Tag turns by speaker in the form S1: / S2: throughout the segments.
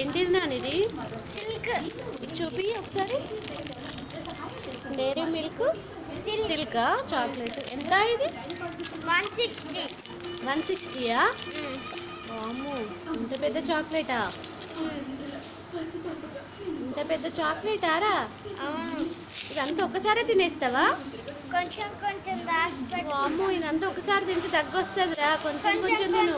S1: ఏంటిది నాని ఇది చూపి ఒకసారి. Dairy milk
S2: silk
S1: chocolate. ఎంత ఇది?
S2: One sixty.
S1: వన్ సిక్స్టీయా? వాము ఇంత పెద్ద చాక్లెటా? ఇంత పెద్ద చాక్లెటారా
S2: అవును.
S1: ఇదంతా ఒక్కసారే తినేస్తావా?
S2: కొంచెం కొంచెం
S1: వాము ఇదంతా ఒకసారి తింటే దగ్గు వస్తుందిరా కొంచెం
S2: కొంచెం
S1: కొంచెం తిను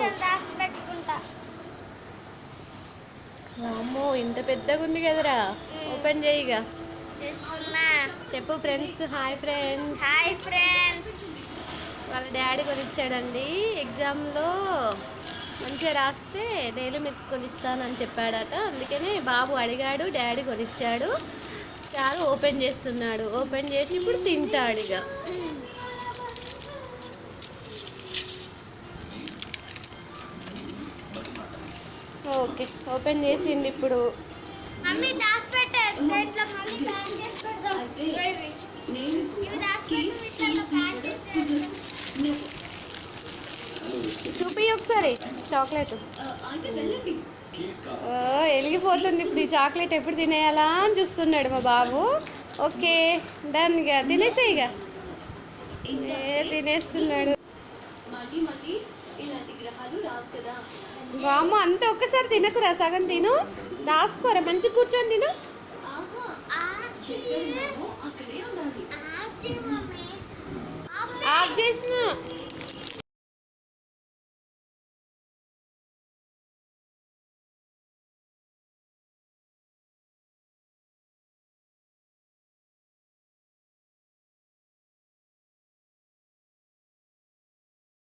S1: వామ్మో ఇంత పెద్దగా ఉంది కదరా. ఓపెన్ చేయిగా. చెప్పు ఫ్రెండ్స్కి హాయ్ ఫ్రెండ్స్.
S2: Hi friends.
S1: వాళ్ళ డాడీ కొనిచ్చాడండి. ఎగ్జామ్లో మంచిగా రాస్తే డైలీ మిల్క్ కొనిస్తానని చెప్పాడట. అందుకనే బాబు అడిగాడు డాడీ కొనిచ్చాడు. చాలు ఓపెన్ చేస్తున్నాడు. ఓపెన్ చేసి ఇప్పుడు తింటాడు ఇక. ఓకే ఓపెన్ చేసిండు ఇప్పుడు. చూపి ఒకసారి చాక్లెట్. వెలిగిపోతుంది ఇప్పుడు ఈ చాక్లెట్ ఎప్పుడు తినేయాలా అని చూస్తున్నాడు మా బాబు. ఓకే డన్ ఇక తినేసే ఇక. ఏ తినేస్తున్నాడు.
S3: మళ్ళీ మళ్ళీ ఇలాంటి గ్రహాలు రావు కదా.
S1: బామ్మ అంత ఒక్కసారి తినకురా సగం తిను. దాచుకోరా మంచి కూర్చొని తిను.
S3: ఆహా అక్కడే